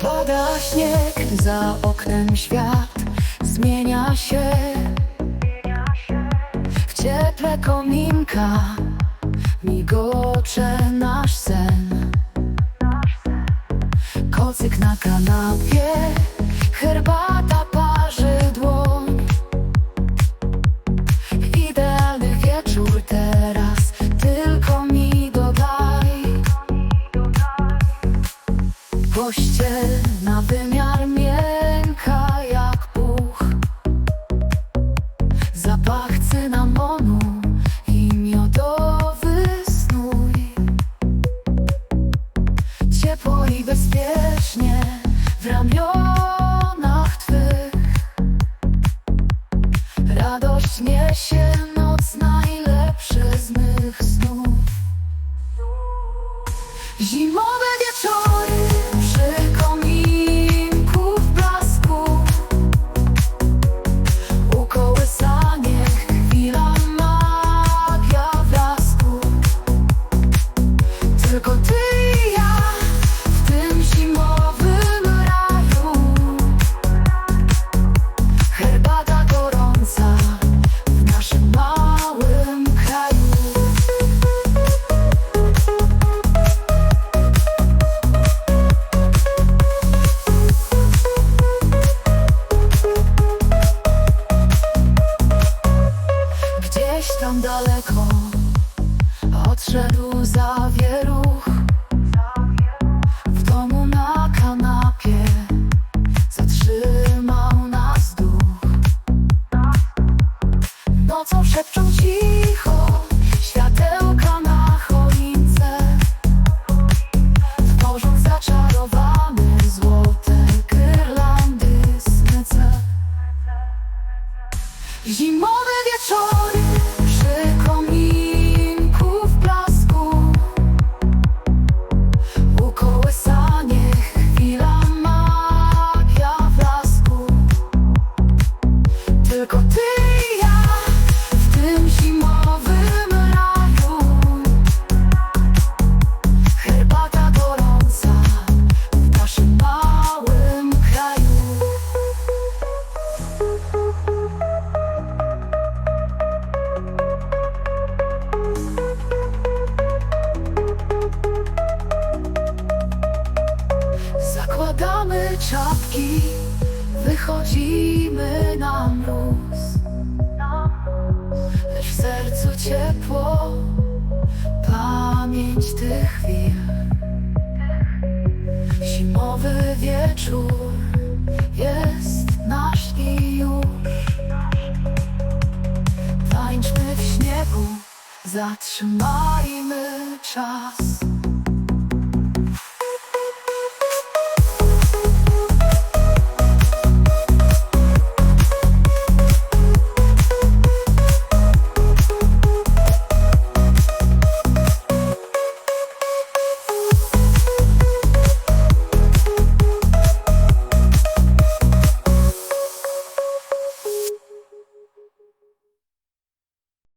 Pada śnieg, za oknem świat zmienia się. W cieple kominka migocze nasz sen. Kocyk na kanapie, herbata parzy Pościel na wymiar miękka jak puch. Zapach cynamonu i miodowy snój. Ciepło i bezpiecznie w ramionach Twych. Radość niesie noc najlepszy z mych snów. Zimowe wieczory Tylko ja w tym zimowym raju. Herbata gorąca w naszym małym kraju. Gdzieś tam daleko odszedł zawieruch W Czapki, wychodzimy na mróz. Lecz w sercu ciepło, pamięć tych chwil. Zimowy wieczór jest nasz i już. Tańczmy w śniegu, zatrzymajmy czas